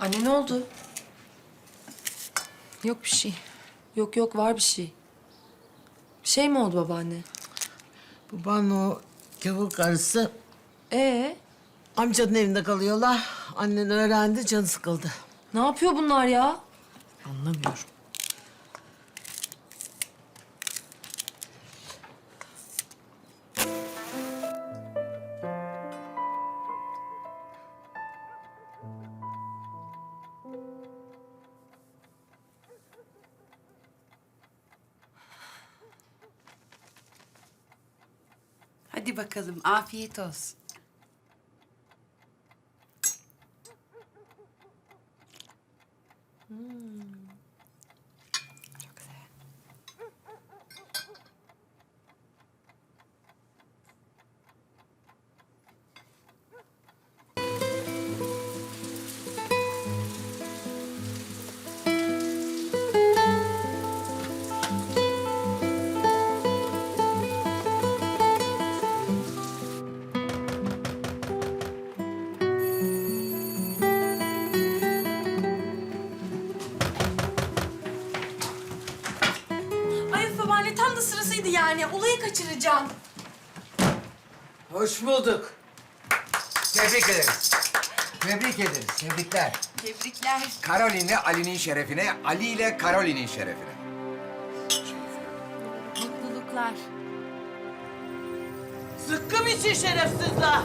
Anne ne oldu? Yok bir şey. Yok yok var bir şey. Bir şey mi oldu babaanne? Baban o gavur karısı Ee, amcanın evinde kalıyorlar. Annen öğrendi, canı sıkıldı. ne yapıyor bunlar ya? Anlamıyorum. Hadi bakalım afiyet olsun. Çok yani. Olayı kaçıracağım. Hoş bulduk. Tebrik ederiz. Tebrik ederiz. Tebrikler. Tebrikler. Karolin'le Ali'nin şerefine, Ali ile Karolin'in şerefine. Mutluluklar. Zıkkım için şerefsizler.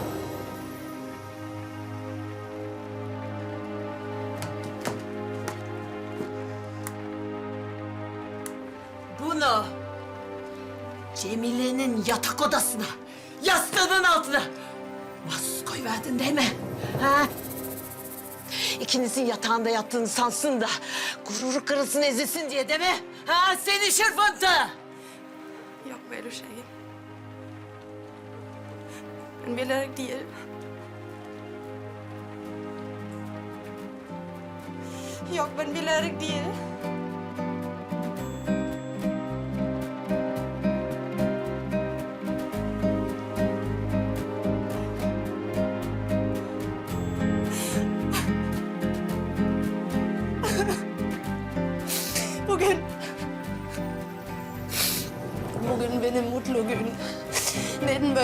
Bunu Cemile'nin yatak odasına, yastığının altına mahsus koyverdin değil mi? Ha? İkinizin yatağında yattığını sansın da gururu kırılsın ezilsin diye değil mi? Ha? Senin şırfıntı! Yok böyle şey. Ben bilerek değil. Yok ben bilerek değil.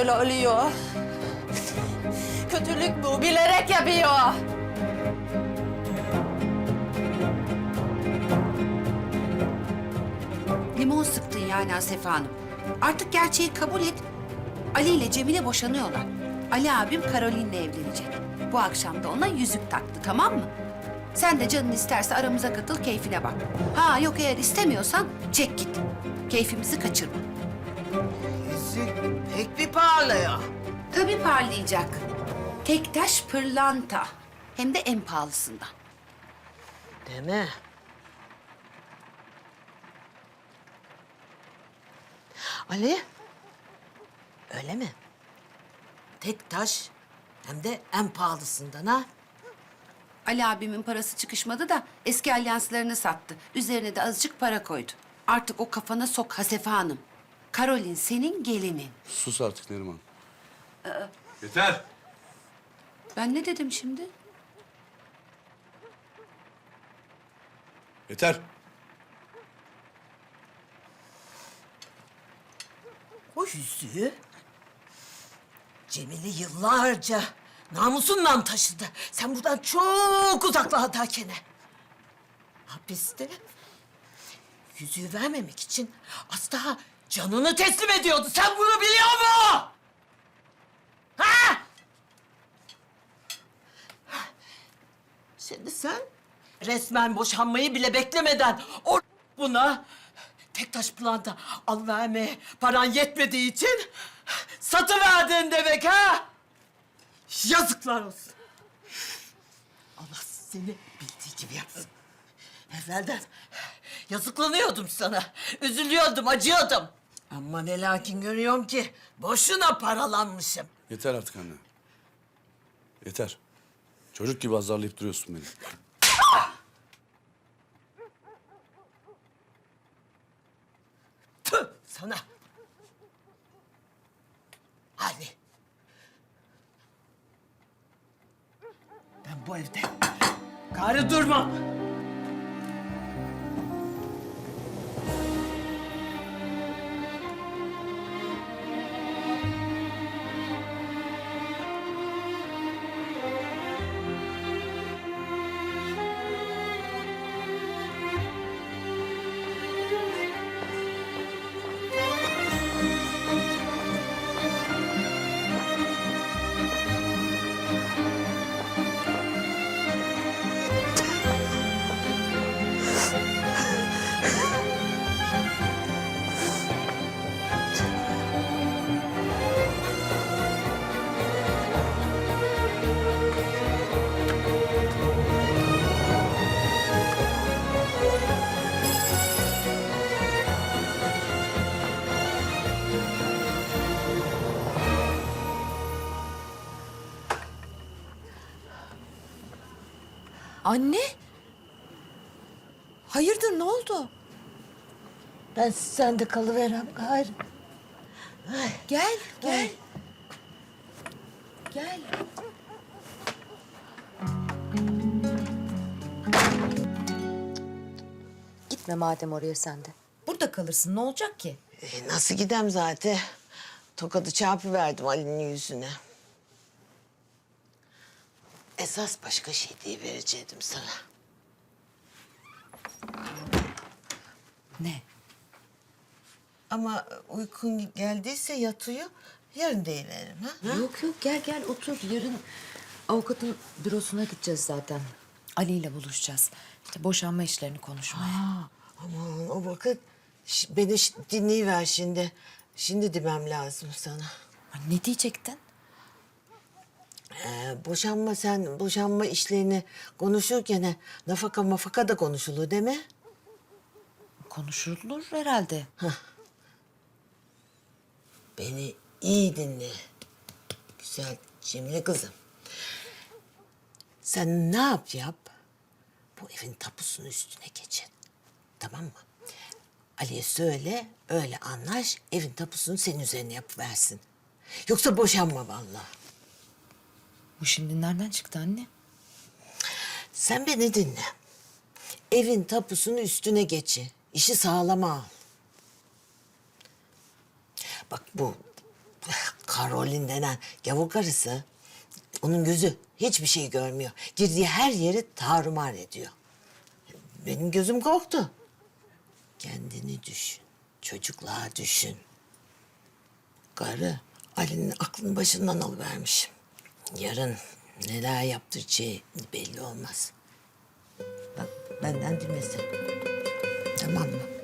Böyle oluyor? Kötülük bu, bilerek yapıyor. Limon sıktın yani Asefe Hanım. Artık gerçeği kabul et. Ali ile Cemile boşanıyorlar. Ali abim Karolin'le evlenecek. Bu akşam da ona yüzük taktı tamam mı? Sen de canın isterse aramıza katıl keyfine bak. Ha yok eğer istemiyorsan çek git. Keyfimizi kaçırma. Pek bir parlıyor. Tabii parlayacak. Tektaş pırlanta. Hem de en pahalısından. Değil mi? Ali, öyle mi? Tek taş hem de en pahalısından ha? Ali abimin parası çıkışmadı da eski alyanslarını sattı. Üzerine de azıcık para koydu. Artık o kafana sok Hasefe Hanım. Karolin senin gelinin. Sus artık Neriman. Yeter. Ben ne dedim şimdi? Yeter. O yüzüğü Cemile yıllarca namusunla taşıdı. Sen buradan çok uzaklardayken. Hapiste yüzüğü vermemek için az daha canını teslim ediyordu. Sen bunu biliyor musun? Ha? Şimdi sen resmen boşanmayı bile beklemeden o buna tek taş planta al vermeye paran yetmediği için satıverdin demek ha? Yazıklar olsun. Allah seni bildiği gibi yapsın. Evvelden yazıklanıyordum sana. Üzülüyordum, acıyordum. Ama ne lakin görüyorum ki boşuna paralanmışım. Yeter artık anne. Yeter. Çocuk gibi azarlayıp duruyorsun beni. Tüh sana. Ali. Ben bu evde Gari durmam. Anne? Hayırdır ne oldu? Ben sende kalıverem gayrı. Gel, gel. Gel. Gitme madem oraya sen de. Burada kalırsın ne olacak ki? E, nasıl gidem zaten? Tokadı çarpıverdim Ali'nin yüzüne. Esas başka şey diye verecektim sana. Ne? Ama uykun geldiyse yatıyor. Yarın deyiverim ha? Yok yok gel gel otur. Yarın avukatın bürosuna gideceğiz zaten. Ali ile buluşacağız. İşte boşanma işlerini konuşmaya. Aman o vakit beni dinleyiver şimdi. Şimdi demem lazım sana. Ay, Ne diyecektin? Ee, boşanma sen boşanma işlerini konuşurken he, nafaka mafaka da konuşulur değil mi? Konuşulur herhalde. Beni iyi dinle. Güzel Cemile kızım. Sen ne yap yap? Bu evin tapusunun üstüne geçin. Tamam mı? Ali'ye söyle, öyle anlaş, evin tapusunu senin üzerine yapıversin. Yoksa boşanma vallahi. Bu şimdi nereden çıktı anne? Sen beni dinle. Evin tapusunu üstüne geçi. İşi sağlama al. Bak bu Karolin denen gavur karısı... ...onun gözü hiçbir şey görmüyor. Girdiği her yeri tarumar ediyor. Benim gözüm korktu. Kendini düşün. Çocuklar düşün. Karı Ali'nin aklını başından alıvermiş. Yarın neler yaptıracağı belli olmaz. Bak benden dinlesin. Tamam mı?